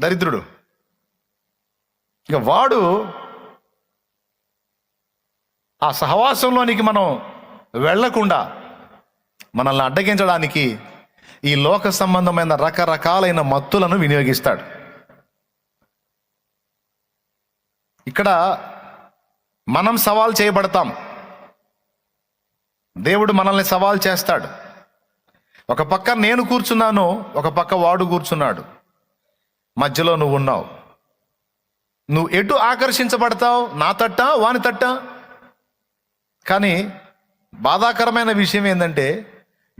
దరిద్రుడు. ఇక వాడు ఆ సహవాసంలోనికి మనం వెళ్ళకుండా మనల్ని అడ్డగించడానికి ఈ లోక సంబంధమైన రకరకాలైన మత్తులను వినియోగిస్తాడు. ఇక్కడ మనం సవాల్ చేయబడతాం. దేవుడు మనల్ని సవాల్ చేస్తాడు. ఒక పక్క నేను కూర్చున్నాను ఒక పక్క వాడు కూర్చున్నాడు. మధ్యలో నువ్వు ఉన్నావు నువ్వు ఎటు ఆకర్షించబడతావు? నా తట్ట? వాని తట్ట? కానీ బాధాకరమైన విషయం ఏంటంటే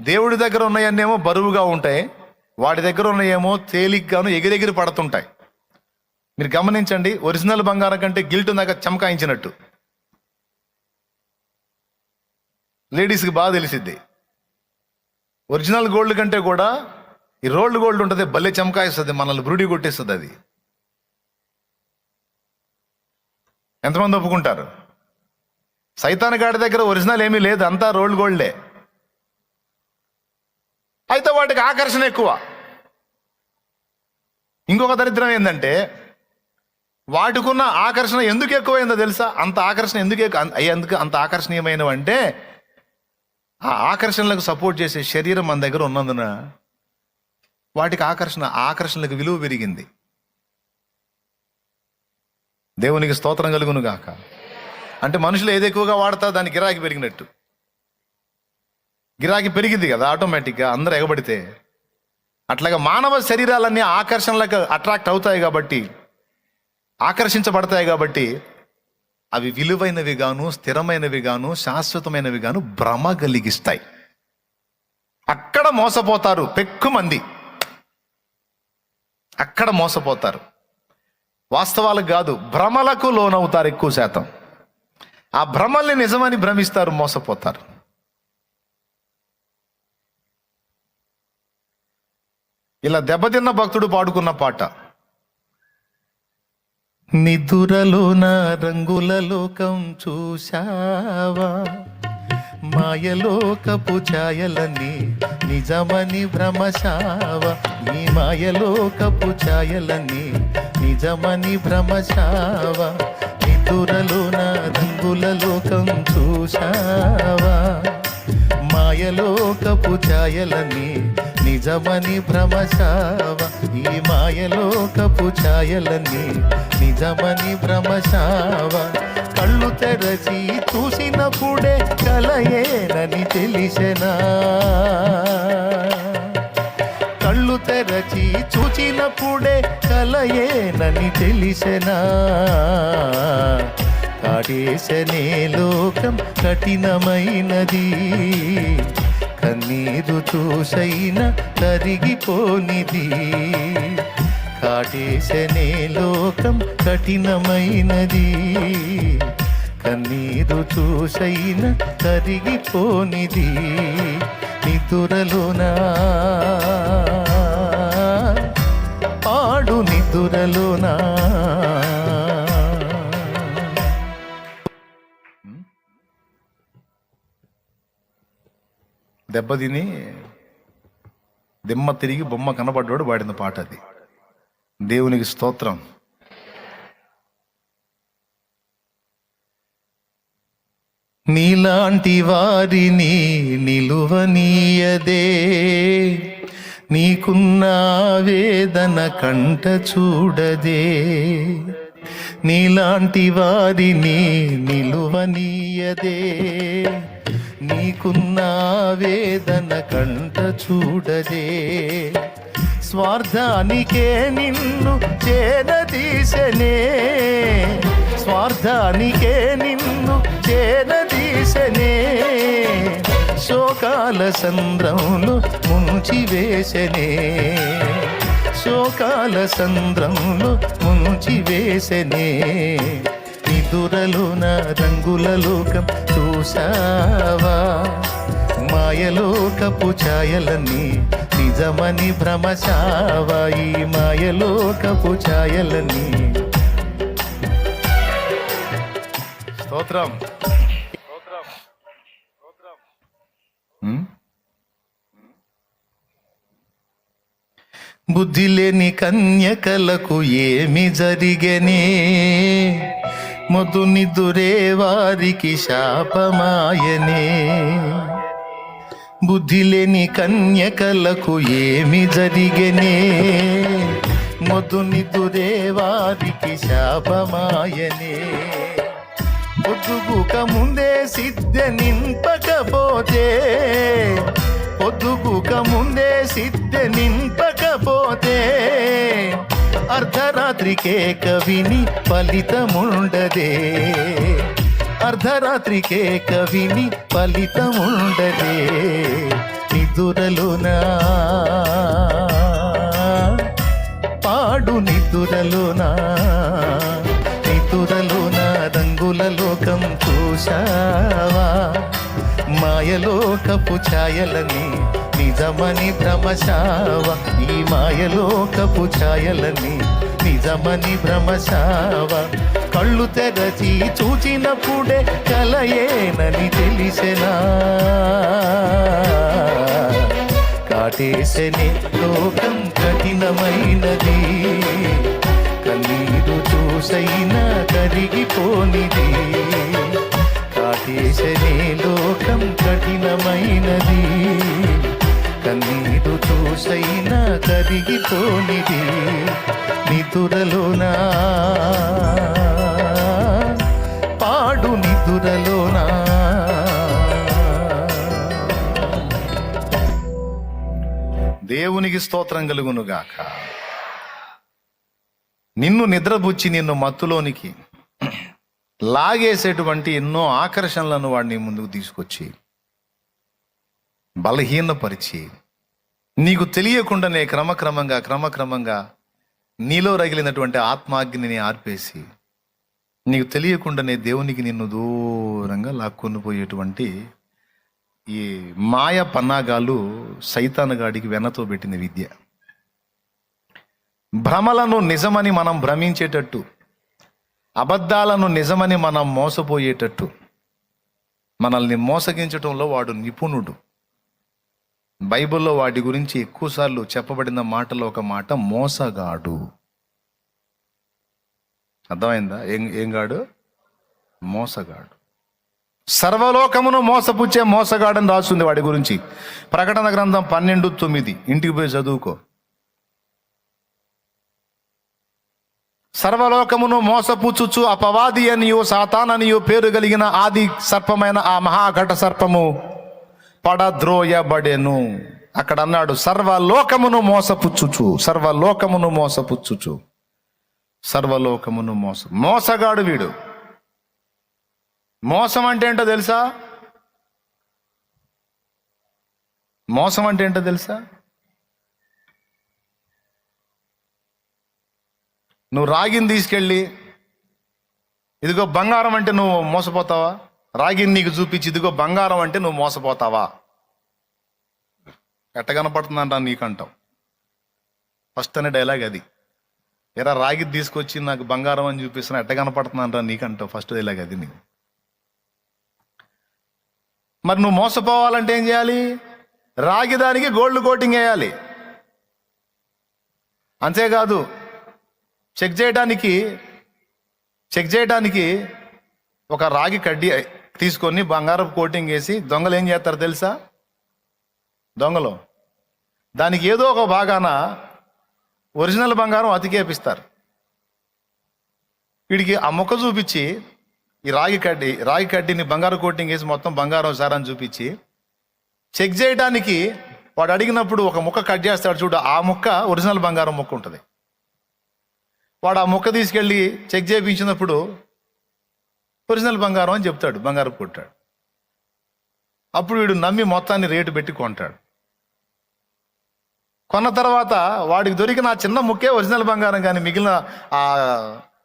దేవుడి దగ్గర ఉన్నాయన్నేమో బరువుగా ఉంటాయి వాడి దగ్గర ఉన్నాయేమో తేలిగ్గాను ఎగిరెగిరి పడుతుంటాయి. మీరు గమనించండి ఒరిజినల్ బంగారం కంటే గిల్ట్ దాకా చమకాయించినట్టు. లేడీస్కి బాగా తెలిసిద్ది. ఒరిజినల్ గోల్డ్ కంటే కూడా ఈ రోల్డ్ గోల్డ్ ఉంటుంది భలే చమకాయిస్తుంది మనల్ని బ్రుడి కొట్టేస్తుంది అది. ఎంతమంది ఒప్పుకుంటారు? సైతాన్ గాడి దగ్గర ఒరిజినల్ ఏమీ లేదు అంతా రోల్డ్ గోల్డే. అయితే వాటికి ఆకర్షణ ఎక్కువ. ఇంకొక దరిద్రం ఏంటంటే వాటికున్న ఆకర్షణ ఎందుకు ఎక్కువైందో తెలుసా? అంత ఆకర్షణ ఎందుకు ఎక్కువ ఎందుకు అంత ఆకర్షణీయమైనవి అంటే ఆ ఆకర్షణలకు సపోర్ట్ చేసే శరీరం మన దగ్గర ఉన్నందున వాటికి ఆకర్షణ ఆకర్షణలకు విలువ పెరిగింది. దేవునికి స్తోత్రం కలుగును గాక. అంటే మనుషులు ఏది ఎక్కువగా వాడతా దాని గిరాకీ పెరిగినట్టు. గిరాకీ పెరిగింది కదా ఆటోమేటిక్గా అందరూ ఎగబడితే. అట్లాగా మానవ శరీరాలన్నీ ఆకర్షణలకు అట్రాక్ట్ అవుతాయి కాబట్టి ఆకర్షించబడతాయి కాబట్టి అవి విలువైనవి గాను స్థిరమైనవి గాను శాశ్వతమైనవి గాను భ్రమ కలిగిస్తాయి. అక్కడ మోసపోతారు పెక్కు మంది. అక్కడ మోసపోతారు. వాస్తవాలకు కాదు భ్రమలకు లోనవుతారు ఎక్కువ శాతం. ఆ భ్రమల్ని నిజమని భ్రమిస్తారు మోసపోతారు. ఇలా దెబ్బతిన్న భక్తుడు పాడుకున్న పాట. నిదురలో నా రంగుల లోకం చూశావా? మాయలోకపు ఛాయలన్నీ నిజమని భ్రమశావ. నీ మాయలోకపు ఛాయలన్నీ నిజమని భ్రమశావ. నిదురలో నా రంగుల లోకం చూశావా? మాయలోకపు ఛాయలన్నీ నిజమని భ్రమశావ. ఈ లోకపు ఛాయలన్నీ నిజమని భ్రమశావ. కళ్ళు తెరచి చూసినప్పుడే కలయేనని తెలిసెనా? కళ్ళు తెరచి చూచినప్పుడే కలయేనని తెలిసెనా? కాటేశనే లోకం కఠినమైనది. కన్నీరు చూసైన కరిగిపోనిది కాటేశనే లోకం కఠినమైనది. కన్నీరు చూసైన కరిగిపోనిది నిదురలోనా? పాడు నిదురలోనా? దెబ్బతిని దిమ్మ తిరిగి బొమ్మ కనబడ్డాడు వాడిన పాట అది దేవునికి స్తోత్రం. నీలాంటి వారిని నిలువనీయదే. నీకున్న వేదన కంట చూడదే. నీలాంటి వారిని నిలువనీయదే. నీకున్న వేదన కంట చూడదే. స్వార్థానికే నిన్ను చేరదీసనే స్వార్థానికే నిన్ను చేరదీసనే శోకాల సంద్రంలో ముంచి వేసనే శోకాల సంద్రంలో ముంచి వేసనే నిదురలోన రంగుల లోకం చూసావా మాయలోకపు ఛాయలన్నీ నిజమని భ్రమశావా ఈ మాయలోకపు ఛాయలన్నీ. స్తోత్రం? బుద్ధి లేని కన్యకలకు ఏమి జరిగనే? మొదుని దురే వారికి శాపమాయనే. బుద్ధి లేని కన్యకలకు ఏమి జరిగనే? మొదుని దురేవారికి శాపమాయనే. పొద్దుగుక ముందే సిద్ధ నింపకపోతే పొద్దుగుక ముందే సిద్ధ నింపకపోతే అర్ధరాత్రికే కవిని ఫలితముండదే. అర్ధరాత్రికే కవిని ఫలితముండదే. నిదురలోనా? పాడు నిదురలోనా? నిదురలోన? రంగుల లోకం చూశావా? మాయలోకపు ఛాయలని నిజమని భ్రమశావా? ఈ మాయలోకపు ఛాయలని నిజమని భ్రమశావ. కళ్ళు తెరచి చూచినప్పుడే కలయేనని తెలిసెనా? కాటేసెనే లోకం కఠినమైనది. కన్నీరు చూసైనా కరిగిపోనిది. కాటేసెనే లోకం కఠినమైనది. కన్నీరు చూసైనా కరిగిపోనిది. నిదురలోనా పాడు నిదురలోనా దేవునికి స్తోత్రం కలుగునుగాక. నిన్ను నిద్రబుచ్చి నిన్ను మత్తులోనికి లాగేసేటువంటి ఎన్నో ఆకర్షణలను వాడిని ముందుకు తీసుకొచ్చి బలహీనపరిచి నీకు తెలియకుండానే క్రమక్రమంగా క్రమక్రమంగా నీలో రగిలినటువంటి ఆత్మాగ్నిని ఆర్పేసి నీకు తెలియకుండానే దేవునికి నిన్ను దూరంగా లాక్కొని పోయేటువంటి ఈ మాయ పన్నాగాలు సైతానగాడికి వెనతో పెట్టిన విద్య. భ్రమలను నిజమని మనం భ్రమించేటట్టు అబద్ధాలను నిజమని మనం మోసపోయేటట్టు మనల్ని మోసగించటంలో వాడు నిపుణుడు. బైబిల్లో వాటి గురించి ఎక్కువసార్లు చెప్పబడిన మాటలో ఒక మాట మోసగాడు. అర్థమైందా? ఏం ఏం గాడు? మోసగాడు. సర్వలోకమును మోసపుచ్చే మోసగాడని రాస్తుంది వాడి గురించి. ప్రకటన గ్రంథం పన్నెండు తొమ్మిది. ఇంటికి పోయి చదువుకో. సర్వలోకమును మోసపుచ్చుచు అపవాది అనియు సాతాననియు పేరు కలిగిన ఆది సర్పమైన ఆ మహాఘట సర్పము పడద్రోయబడెను. అక్కడ అన్నాడు సర్వలోకమును మోసపుచ్చుచు సర్వలోకమును మోసపుచ్చుచు సర్వలోకమును మోస మోసగాడు వీడు. మోసం అంటే ఏంటో తెలుసా? మోసం అంటే ఏంటో తెలుసా? నువ్వు రాగిని తీసుకెళ్ళి ఇదిగో బంగారం అంటే నువ్వు మోసపోతావా? రాగిని నీకు చూపించి ఇదిగో బంగారం అంటే నువ్వు మోసపోతావా? ఎట్ట కనపడుతుందంట నీకంటావు ఫస్ట్ అనే డైలాగ్ అది. ఎరా రాగి తీసుకొచ్చి నాకు బంగారం అని చూపిస్తున్నా ఎట్ట కనపడుతుందంట నీకంటావు ఫస్ట్ డైలాగ్ అది నీకు. మరి నువ్వు మోసపోవాలంటే ఏం చేయాలి? రాగి దానికి గోల్డ్ కోటింగ్ వేయాలి. అంతేకాదు చెక్ చేయడానికి చెక్ చేయడానికి ఒక రాగి కడ్డీ తీసుకొని బంగారపు కోటింగ్ వేసి దొంగలు ఏం చేస్తారు తెలుసా? దొంగలు. దానికి ఏదో ఒక భాగాన ఒరిజినల్ బంగారం అతికేపిస్తారు వీడికి ఆ మొక్క చూపించి ఈ రాగి కడ్డీ రాగి కడ్డీని బంగారు కోటింగ్ వేసి మొత్తం బంగారం సారని చూపించి చెక్ చేయడానికి వాడు అడిగినప్పుడు ఒక ముక్క కట్ చేస్తాడు చూడు ఆ ముక్క ఒరిజినల్ బంగారం ముక్క ఉంటుంది. వాడు ఆ ముక్క తీసుకెళ్ళి చెక్ చేయించినప్పుడు ఒరిజినల్ బంగారం అని చెప్తాడు బంగారం కొట్టాడు. అప్పుడు వీడు నమ్మి మొత్తాన్ని రేటు పెట్టి కొంటాడు. కొన్న తర్వాత వాడికి దొరికిన ఆ చిన్న ముక్కే ఒరిజినల్ బంగారం కానీ మిగిలిన ఆ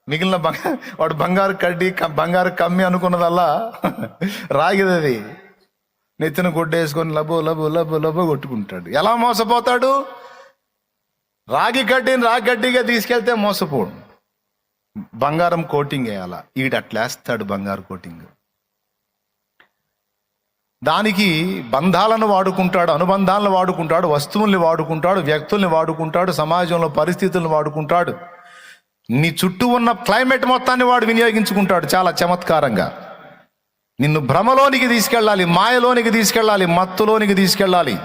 మిగిలిన బంగారు వాడు బంగారు కడ్డి బంగారు కమ్మి అనుకున్నదల్లా రాగిది అది. నెత్తిన కొట్టేసుకొని లబో లబో లబో లబో కొట్టుకుంటాడు. ఎలా మోసపోతాడు? రాగి కడ్డీని రాగి కడ్డీగా తీసుకెళ్తే మోసపోడు. బంగారం కోటింగ్ వేయాల? ఈడు అట్లేస్తాడు బంగారు కోటింగ్. దానికి బంధాలను వాడుకుంటాడు అనుబంధాలను వాడుకుంటాడు వస్తువుల్ని వాడుకుంటాడు వ్యక్తుల్ని వాడుకుంటాడు సమాజంలో పరిస్థితులను వాడుకుంటాడు. నీ చుట్టూ ఉన్న క్లైమేట్ మొత్తాన్ని వాడు వినియోగించుకుంటాడు చాలా చమత్కారంగా. నిన్ను భ్రమలోనికి తీసుకెళ్ళాలి మాయలోనికి తీసుకెళ్ళాలి మత్తులోనికి తీసుకెళ్ళాలి.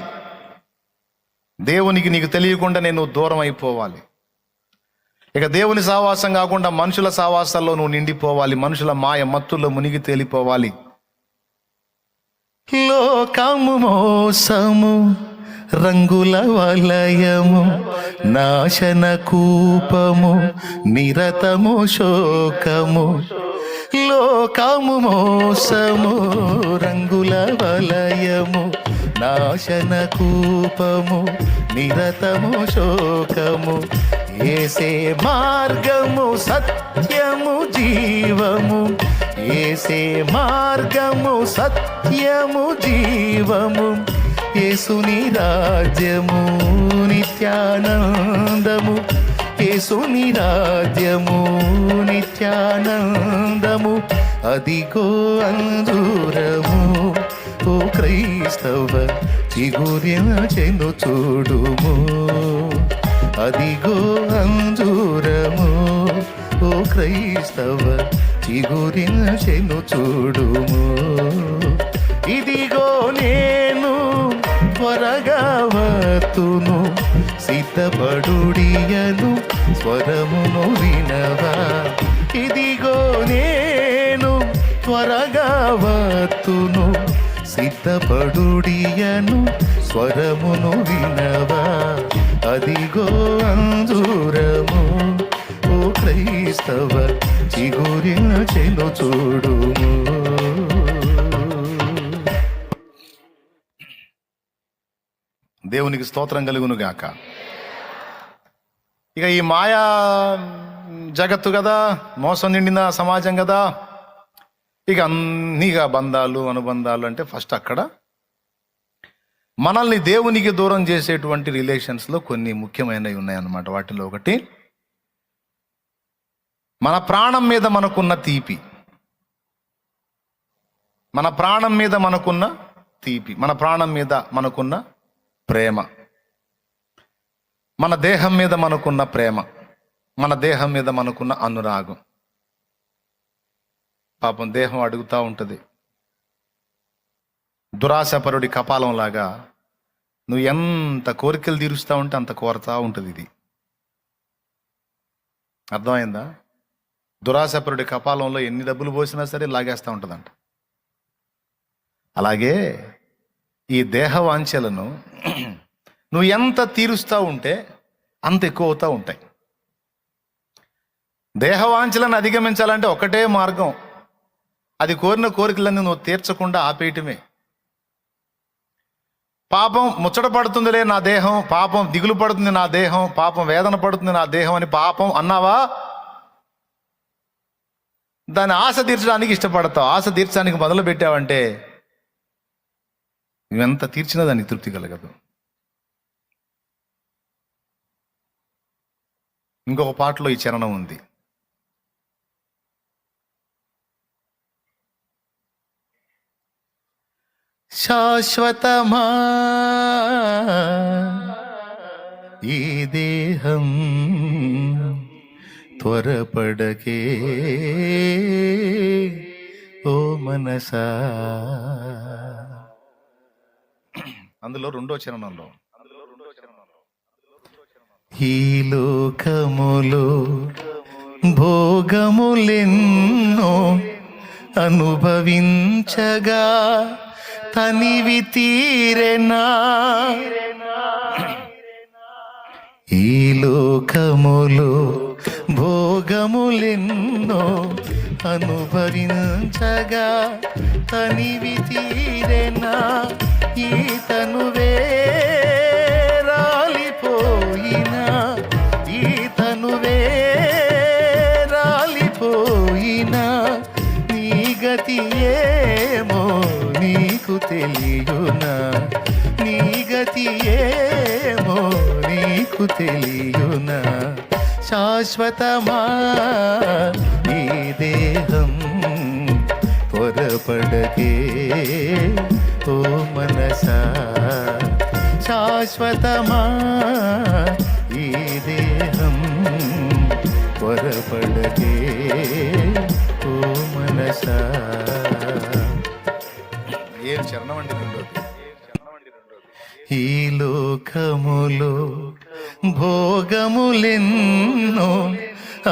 దేవునికి నీకు తెలియకుండా నేను దూరం అయిపోవాలి. ఇక దేవుని సావాసం కాకుండా మనుషుల సావాసాల్లో నువ్వు నిండిపోవాలి. మనుషుల మాయ మత్తుల్లో మునిగి తేలిపోవాలి. లోకము మోసము రంగుల వలయము నాశన కూపము నిరతము శోకము. లోకము మోసము రంగుల వలయము నాశన కూపము నిరతము శోకము ఏసే మార్గము సత్యము జీవము ఏసే మార్గము సత్యము జీవము ఏసుని రాజ్యము నిత్యానందము ఏసుని రాజ్యము నిత్యానందము అదిగో అంజూరము ఓ క్రైస్తవ చిగురిన చెందు చూడుము. అదిగో అంజూరము. ఓ క్రైస్తవ చిగురిన చెను చూడుము. ఇదిగో నేను త్వరగా వతును సిద్ధపడుడియను స్వరమును వినవా. ఇదిగో నేను త్వరగా వతును సిద్ధపడుడియను స్వరమును వినవా. అదిగో అంజూరము ఓ క్రైస్తవ చిగురిన చెను చూడుము. దేవునికి స్తోత్రం కలుగును గాక. ఇక ఈ మాయా జగత్తు కదా మోసం నిండిన సమాజం కదా. ఇక అన్నీగా బంధాలు అనుబంధాలు అంటే ఫస్ట్ అక్కడ మనల్ని దేవునికి దూరం చేసేటువంటి రిలేషన్స్లో కొన్ని ముఖ్యమైనవి ఉన్నాయన్నమాట. వాటిలో ఒకటి మన ప్రాణం మీద మనకున్న తీపి. మన ప్రాణం మీద మనకున్న తీపి. మన ప్రాణం మీద మనకున్న ప్రేమ. మన దేహం మీద మనకున్న ప్రేమ. మన దేహం మీద మనకున్న అనురాగం. పాపం దేహం అడుగుతూ ఉంటుంది. దురాశపరుడి కపాలంలాగా నువ్వు ఎంత కోరికలు తీరుస్తూ ఉంటే అంత కోరతా ఉంటుంది ఇది. అర్థమైందా? దురాశపరుడి కపాలంలో ఎన్ని డబ్బులు పోసినా సరే లాగేస్తూ ఉంటుందంట. అలాగే ఈ దేహ వాంఛలను నువ్వు ఎంత తీరుస్తూ ఉంటే అంత ఎక్కువ అవుతూ ఉంటాయి. దేహవాంఛలను అధిగమించాలంటే ఒకటే మార్గం. అది కోరిన కోరికలన్నీ నువ్వు తీర్చకుండా ఆపేయటమే. పాపం ముచ్చట పడుతుందిలే నా దేహం పాపం దిగులు పడుతుంది నా దేహం పాపం వేదన పడుతుంది నా దేహం అని పాపం అన్నావా? దాన్ని ఆశ తీర్చడానికి ఇష్టపడతావు. ఆశ తీర్చడానికి మొదలు పెట్టావంటే నువ్వెంత తీర్చినా దానికి తృప్తి కలగదు. ఇంకొక పాటలో ఈ చరణం ఉంది. శాశ్వతమా? ఈ దేహం త్వరపడకే ఓ మనసా? అందులో రెండో చరణంలో. ఈ లోకములో భోగములెన్నో అనుభవించగా తనివి తీరెనా? ఈ లోకములో భోగములెన్నో అనుభవించగా తనివి తీరెనా? శాశ్వతమా? ఈ దేహం పొరపడకే ఓ మనసా? శాశ్వతమా? ఈ దేహం త్వరపడకే ఓ మనసా? ఏ చరణం అండి రెండోది? ఈ లోకములో భోగములెన్నో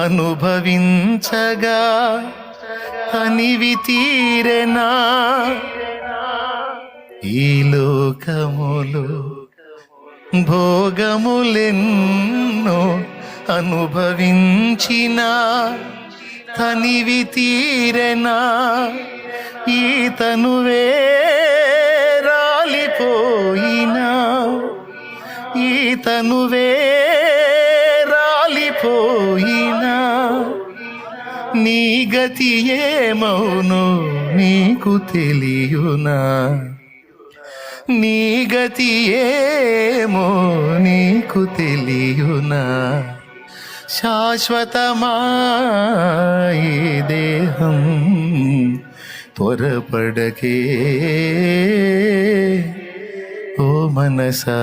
అనుభవించగా అనివి తీరెనా ఈ లోకములు భోగములెన్నో అనుభవించిన తనివి తీరెనా ఈ తనువే ఈతనువే రాలిపోయినా. నీ గతి ఏమౌను నీకు తెలియునా. నీ గతి ఏమో నీకు తెలియునా. శాశ్వతమా ఈ దేహం త్వరపడకే. ఓ మనసా.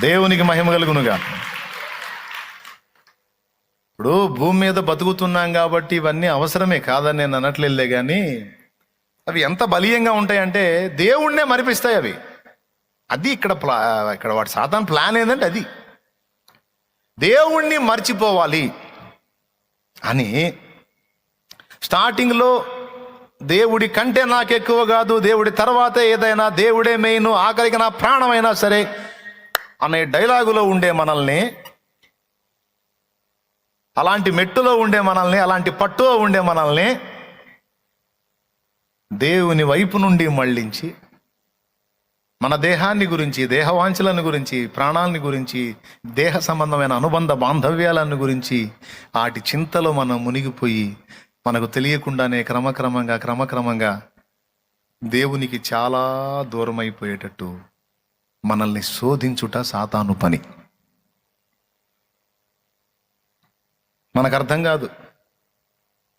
దేవునికి మహిమ కలుగునుగా. ఇప్పుడు భూమి మీద బతుకుతున్నాం కాబట్టి ఇవన్నీ అవసరమే కాదని నేను అనట్లేదులే కానీ అవి ఎంత బలీయంగా ఉంటాయంటే దేవుణ్ణే మరిపిస్తాయి అవి. అది ఇక్కడ ప్లా ఇక్కడ వాటి సాధారణ ప్లాన్ ఏంటంటే అది. దేవుణ్ణి మర్చిపోవాలి అని స్టార్టింగ్లో దేవుడి కంటే నాకు ఎక్కువ కాదు దేవుడి తర్వాత ఏదైనా దేవుడే మెయిన్ ఆఖరికి నా ప్రాణమైనా సరే అనే డైలాగులో ఉండే మనల్ని అలాంటి మెట్టులో ఉండే మనల్ని అలాంటి పట్టులో ఉండే మనల్ని దేవుని వైపు నుండి మళ్ళించి మన దేహాన్ని గురించి దేహవాంఛలను గురించి ప్రాణాలని గురించి దేహ సంబంధమైన అనుబంధ బాంధవ్యాలను గురించి వాటి చింతలో మనం మునిగిపోయి మనకు తెలియకుండానే క్రమక్రమంగా క్రమక్రమంగా దేవునికి చాలా దూరం అయిపోయేటట్టు మనల్ని శోధించుట సాతాను పని. మనకు అర్థం కాదు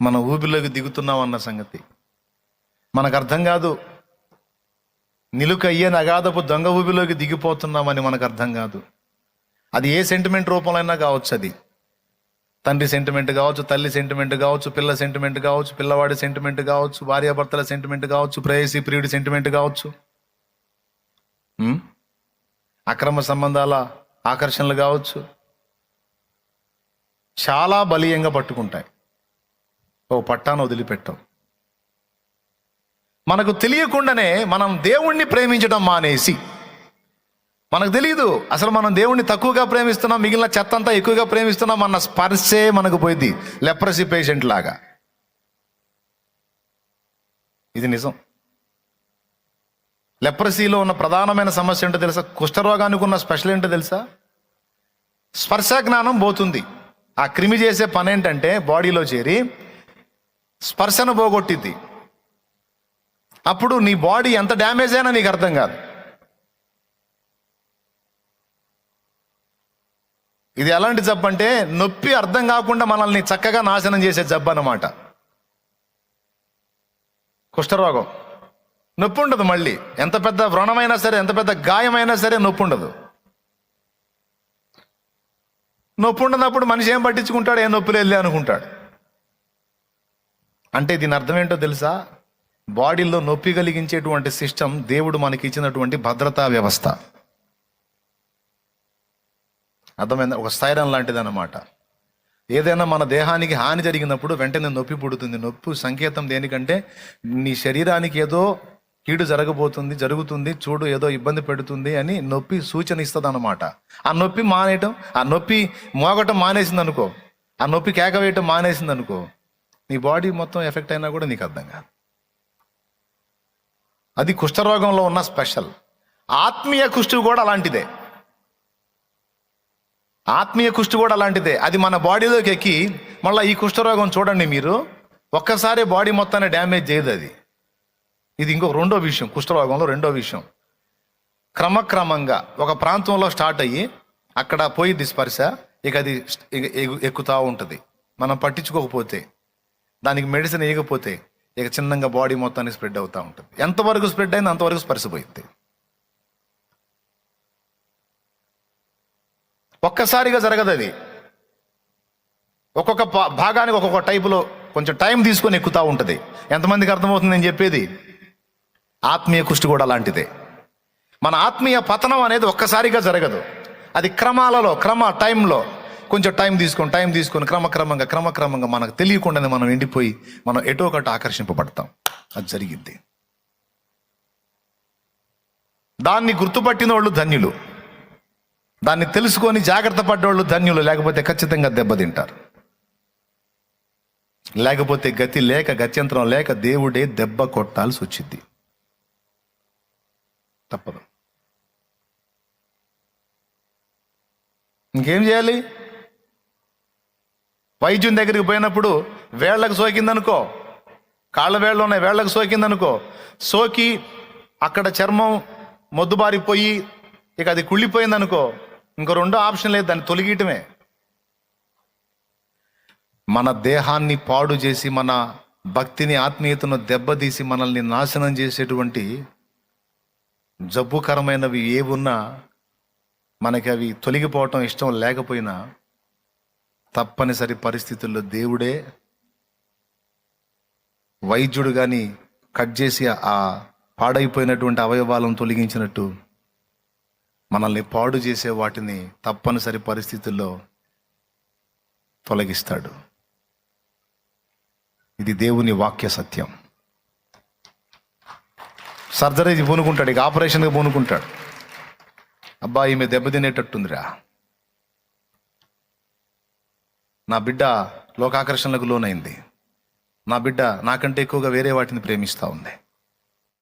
మన ఊబిలోకి దిగుతున్నాం అన్న సంగతి. మనకు అర్థం కాదు నిలుక అయ్యే నగాదపు దొంగ ఊబిలోకి దిగిపోతున్నామని మనకు అర్థం కాదు. అది ఏ సెంటిమెంట్ రూపంలో అయినా కావచ్చు అది. తండ్రి సెంటిమెంట్ కావచ్చు తల్లి సెంటిమెంట్ కావచ్చు పిల్ల సెంటిమెంట్ కావచ్చు పిల్లవాడి సెంటిమెంట్ కావచ్చు భార్యాభర్తల సెంటిమెంట్ కావచ్చు ప్రేయసి ప్రియుడి సెంటిమెంట్ కావచ్చు. అక్రమ సంబంధాల ఆకర్షణలు కావచ్చు. చాలా బలీయంగా పట్టుకుంటాయి. ఓ పట్టాను వదిలిపెట్టవు మనకు తెలియకుండానే మనం దేవుణ్ణి ప్రేమించడం మానేసి మనకు తెలియదు అసలు మనం దేవుణ్ణి తక్కువగా ప్రేమిస్తున్నాం మిగిలిన చెత్త అంతా ఎక్కువగా ప్రేమిస్తున్నాం అన్న స్పర్శే మనకు పోయింది. లెప్రసీ పేషెంట్ లాగా. ఇది నిజం. లెప్రసీలో ఉన్న ప్రధానమైన సమస్య ఏంటో తెలుసా? కుష్ఠరోగానికి ఉన్న స్పెషల్ ఏంటో తెలుసా? స్పర్శ జ్ఞానం పోతుంది. ఆ క్రిమి చేసే పని ఏంటంటే బాడీలో చేరి స్పర్శను పోగొట్టిద్ది. అప్పుడు నీ బాడీ ఎంత డ్యామేజ్ అయినా నీకు అర్థం కాదు. ఇది ఎలాంటి జబ్బు అంటే నొప్పి అర్థం కాకుండా మనల్ని చక్కగా నాశనం చేసే జబ్బు అన్నమాట. కుష్ఠరోగం. నొప్పి ఉండదు మళ్ళీ. ఎంత పెద్ద వ్రణమైనా సరే ఎంత పెద్ద గాయమైనా సరే నొప్పి ఉండదు. నొప్పి ఉండనప్పుడు మనిషి ఏం పట్టించుకుంటాడు? ఏ నొప్పులు వెళ్ళి అనుకుంటాడు. అంటే దీని అర్థం ఏంటో తెలుసా? బాడీలో నొప్పి కలిగించేటువంటి సిస్టమ్ దేవుడు మనకి ఇచ్చినటువంటి భద్రతా వ్యవస్థ. అర్థమైంది? ఒక స్థైరం లాంటిది అన్నమాట ఏదైనా మన దేహానికి హాని జరిగినప్పుడు వెంటనే నొప్పి పుడుతుంది. నొప్పి సంకేతం దేనికంటే నీ శరీరానికి ఏదో కీడు జరగబోతుంది జరుగుతుంది చూడు ఏదో ఇబ్బంది పెడుతుంది అని నొప్పి సూచన ఇస్తుంది అనమాట ఆ నొప్పి మానేయటం ఆ నొప్పి మోగటం మానేసింది అనుకో ఆ నొప్పి కేక వేయటం మానేసింది అనుకో నీ బాడీ మొత్తం ఎఫెక్ట్ అయినా కూడా నీకు అర్థం కాదు. అది కుష్ఠరోగంలో ఉన్న స్పెషల్. ఆత్మీయ కుష్టి కూడా అలాంటిదే. ఆత్మీయ కుష్టి కూడా అలాంటిదే. అది మన బాడీలోకి ఎక్కి మళ్ళీ ఈ కుష్ఠరోగం చూడండి మీరు. ఒక్కసారి బాడీ మొత్తాన్ని డ్యామేజ్ చేయదు అది. ఇది ఇంకో రెండో విషయం కుష్ఠరోగంలో రెండో విషయం. క్రమక్రమంగా ఒక ప్రాంతంలో స్టార్ట్ అయ్యి అక్కడ పోయిద్ది స్పర్శ ఇక అది ఇక ఎక్కుతా ఉంటుంది. మనం పట్టించుకోకపోతే దానికి మెడిసిన్ వేయకపోతే ఇక చిన్నగా బాడీ మొత్తాన్ని స్ప్రెడ్ అవుతూ ఉంటుంది. ఎంతవరకు స్ప్రెడ్ అయింది అంతవరకు స్పర్శపోయింది ఒక్కసారిగా జరగదు అది. ఒక్కొక్క భాగానికి ఒక్కొక్క టైపులో కొంచెం టైం తీసుకొని ఎక్కుతూ ఉంటుంది. ఎంతమందికి అర్థమవుతుంది నేను చెప్పేది? ఆత్మీయ కుష్టి కూడా అలాంటిదే. మన ఆత్మీయ పతనం అనేది ఒక్కసారిగా జరగదు. అది క్రమాలలో క్రమ టైంలో కొంచెం టైం తీసుకొని టైం తీసుకొని క్రమక్రమంగా క్రమక్రమంగా మనకు తెలియకుండానే మనం ఎండిపోయి మనం ఎటో ఒకటి ఆకర్షింపబడతాం. అది జరిగింది దాన్ని గుర్తుపట్టిన వాళ్ళు ధన్యులు. దాన్ని తెలుసుకొని జాగ్రత్త పడ్డోళ్ళు ధన్యులు లేకపోతే ఖచ్చితంగా దెబ్బతింటారు. లేకపోతే గతి లేక గత్యంతరం లేక దేవుడే దెబ్బ కొట్టాల్సి వచ్చింది. తప్పదు. ఇంకేం చేయాలి? వైద్యుని దగ్గరికి పోయినప్పుడు వేళ్ళకు సోకిందనుకో కాళ్ళ వేళ్ళు ఉన్నాయి వేళ్ళకు సోకిందనుకో సోకి అక్కడ చర్మం మొద్దుబారిపోయి ఇక అది కుళ్ళిపోయిందనుకో ఇంకో రెండో ఆప్షన్ లేదు దాన్ని తొలగియటమే. మన దేహాన్ని పాడు చేసి మన భక్తిని ఆత్మీయతను దెబ్బతీసి మనల్ని నాశనం చేసేటువంటి జబ్బుకరమైనవి ఏవున్నా మనకి అవి తొలగిపోవటం ఇష్టం లేకపోయినా తప్పనిసరి పరిస్థితుల్లో దేవుడే వైద్యుడు కానీ కట్ చేసి ఆ పాడైపోయినటువంటి అవయవాలను తొలగించినట్టు మనల్ని పాడు చేసే వాటిని తప్పనిసరి పరిస్థితుల్లో తొలగిస్తాడు. ఇది దేవుని వాక్య సత్యం. సర్జరీ పూనుకుంటాడు ఇక ఆపరేషన్కి పూనుకుంటాడు. అబ్బా ఈమె దెబ్బతినేటట్టుందిరా నా బిడ్డ లోకాకర్షణలకు లోనైంది. నా బిడ్డ నాకంటే ఎక్కువగా వేరే వాటిని ప్రేమిస్తూ ఉంది.